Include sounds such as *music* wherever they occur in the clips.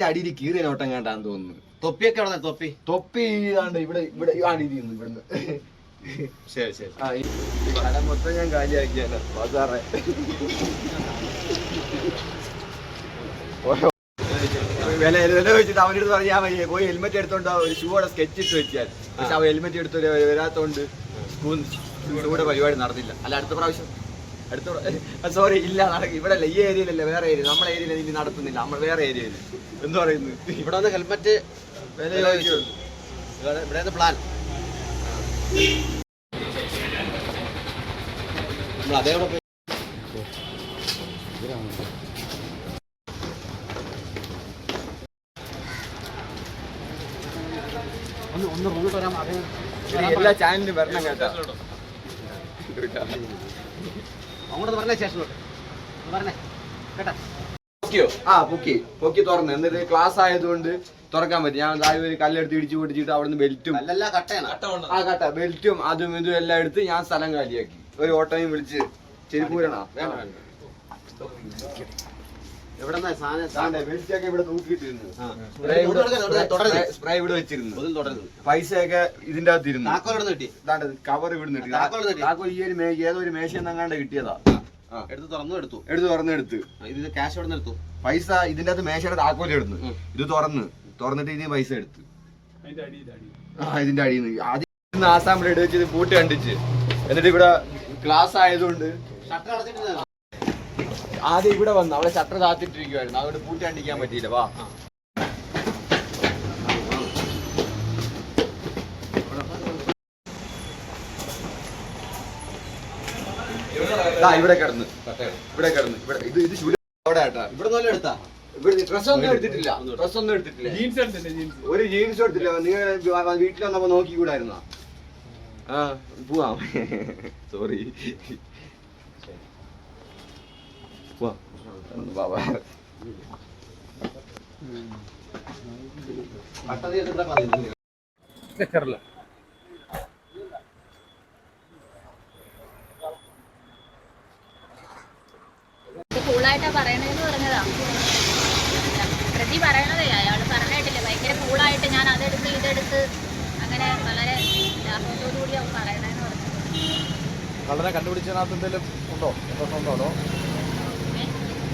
ഇതിന്റെ അടിയിൽ കീറിയ നോട്ടം കണ്ടാന്ന് തോന്നുന്നു. തൊപ്പിയൊക്കെ അവിടെ തൊപ്പി? തൊപ്പി ആണ്ട് ഇവിടെ ഇവിടെ ആണ് ഇവിടുന്ന്. ശരി ശരി. ആ ഈ കട മൊത്തം ഞാൻ കാലിയാക്കിയാലോ ബസാറെ. വില വില വെച്ചിട്ട് അവന്റെ അടുത്ത് പറഞ്ഞാൽ മതി പോയി ഹെൽമെറ്റ് എടുത്തോണ്ട് ഒരു ഷൂ അവിടെ സ്കെച്ച് ഇട്ട് വെച്ചാൽ പക്ഷെ അവ ഹെൽമെറ്റ് എടുത്ത് വരാത്തോണ്ട് സ്കൂൾ ഷൂടെ പരിപാടി നടന്നില്ല. അല്ല അടുത്ത പ്രാവശ്യം. അടുത്ത സോറി ഇല്ല നടക്കും. ഇവിടെ അല്ല ഈ ഏരിയയിലല്ല വേറെ ഏരിയ നമ്മളെ ഏരിയയിൽ ഇനി നടത്തുന്നില്ല. നമ്മൾ വേറെ ഏരിയയിൽ എന്ത് പറയുന്നു? ഇവിടെ വന്ന് ഹെൽമെറ്റ് ഇവിടെ പ്ലാൻ നമ്മൾ ഒന്ന് ഒന്ന് റൂട്ട് വരാം. അതേ എല്ലാ ചാനലിലും വരണം കേട്ടോ. അങ്ങോട്ട് പറഞ്ഞ ശേഷം. പറഞ്ഞേ. കേട്ടാ? പൊക്കിയോ? ആ പൊക്കി. പൊക്കി തുറന്നു. എന്നിട്ട് ക്ലാസ് ആയതുകൊണ്ട് തുറക്കാൻ പറ്റും. ഞാൻ താഴെ ഒരു കല്ലെടുത്ത് ഇടിച്ചു പൊട്ടിച്ചിട്ട് അവിടുന്ന് ബെൽറ്റും അല്ലല്ല കട്ടയാണ്. ആ കട്ട. ബെൽറ്റും അതും ഇതും എല്ലാം എടുത്ത് ഞാൻ സ്ഥലം കാലിയാക്കി. ഒരു ഓട്ടോയും വിളിച്ച് ചെരുപ്പൂരണോ സ്പ്രേ ഇവിടെ- ഇവിടെ വെച്ചിരുന്നു. പൈസയൊക്കെ ഇതിന്റെ അകത്തിരുന്നു. കിട്ടി? കവർ ഇവിടെ നിന്ന് താക്കോൽ താക്കോൽ ഈ ഒരു ഏതോ ഒരു മേശ എന്നെങ്ങാണ്ട് കിട്ടിയതാ. എടുത്ത് തുറന്നു എടുത്തു. എടുത്ത് തുറന്നെടുത്ത് ആ, ഇത് ക്യാഷ് എവിടെ നിന്ന് എടുത്തു? പൈസ ഇതിന്റെ അകത്ത് മേശയുടെ താക്കോൽ എടുത്തു ഇത് തുറന്ന്. തുറന്നിട്ട് ഇതിന് പൈസ എടുത്ത്. ആ ഇതിന്റെ അടിയിൽ നിന്ന്. ആദ്യം ആസാമിൽ എടുത്ത് പൂട്ടി കണ്ടിച്ച്. എന്നിട്ട് ഇവിടെ ക്ലാസ് ആയതുകൊണ്ട് ഷട്ടർ അടച്ചിട്ട് ആദ്യം ഇവിടെ വന്നു. അവിടെ ഷട്ടർ താത്തിട്ടിരിക്കുവായിരുന്നു. അതുകൊണ്ട് പൂട്ടി കണ്ടിക്കാൻ പറ്റിയില്ല. വാ. ഇവിടെ കിടന്ന്. ഇവിടെ കിടന്ന്. ഇവിടെ ഇത് ഇത് ശൂല അവിടെ ആട്ടാ. ഇവിടെ നല്ല എടുത്താ. ഇവിടെ ഡ്രസ് ഒന്നും എടുത്തിട്ടില്ല. ഡ്രസ് ഒന്നും എടുത്തിട്ടില്ല. ഒരു ജീൻസ് എടുത്തില്ല നിങ്ങൾ വീട്ടിൽ വന്നപ്പോ നോക്കിക്കൂടായിരുന്നോ? ആ പോവാം. *laughs* സോറി പോവാം ഇത് കൂളായിട്ടാ പറയണേന്ന് പറഞ്ഞതാ. പ്രതി പറയണതേ അയാൾ പറഞ്ഞിട്ടില്ല. ഭയങ്കര കൂളായിട്ട് ഞാൻ അതെടുത്ത് ഇതെടുത്ത് അങ്ങനെ വളരെ ലാഭത്തോടുകൂടി അവൻ പറയണതെന്ന് പറഞ്ഞു കള്ളനെ കണ്ടുപിടിച്ചതിനകത്ത് എന്തെങ്കിലും ഉണ്ടോ? ഉണ്ടോ?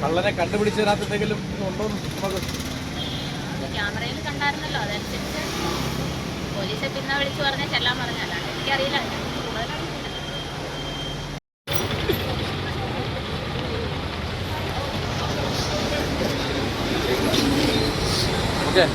കള്ളനെ കണ്ടുപിടിച്ചതിനകത്ത് എന്തെങ്കിലും ഉണ്ടോ നമുക്ക് ക്യാമറയിൽ കണ്ടായിരുന്നല്ലോ അതനുസരിച്ച് പോലീസെ പിന്നെ വിളിച്ചു പറഞ്ഞാൽ ചെല്ലാൻ പറഞ്ഞല്ലാണ്ട് എനിക്കറിയില്ല. ഓക്കെ.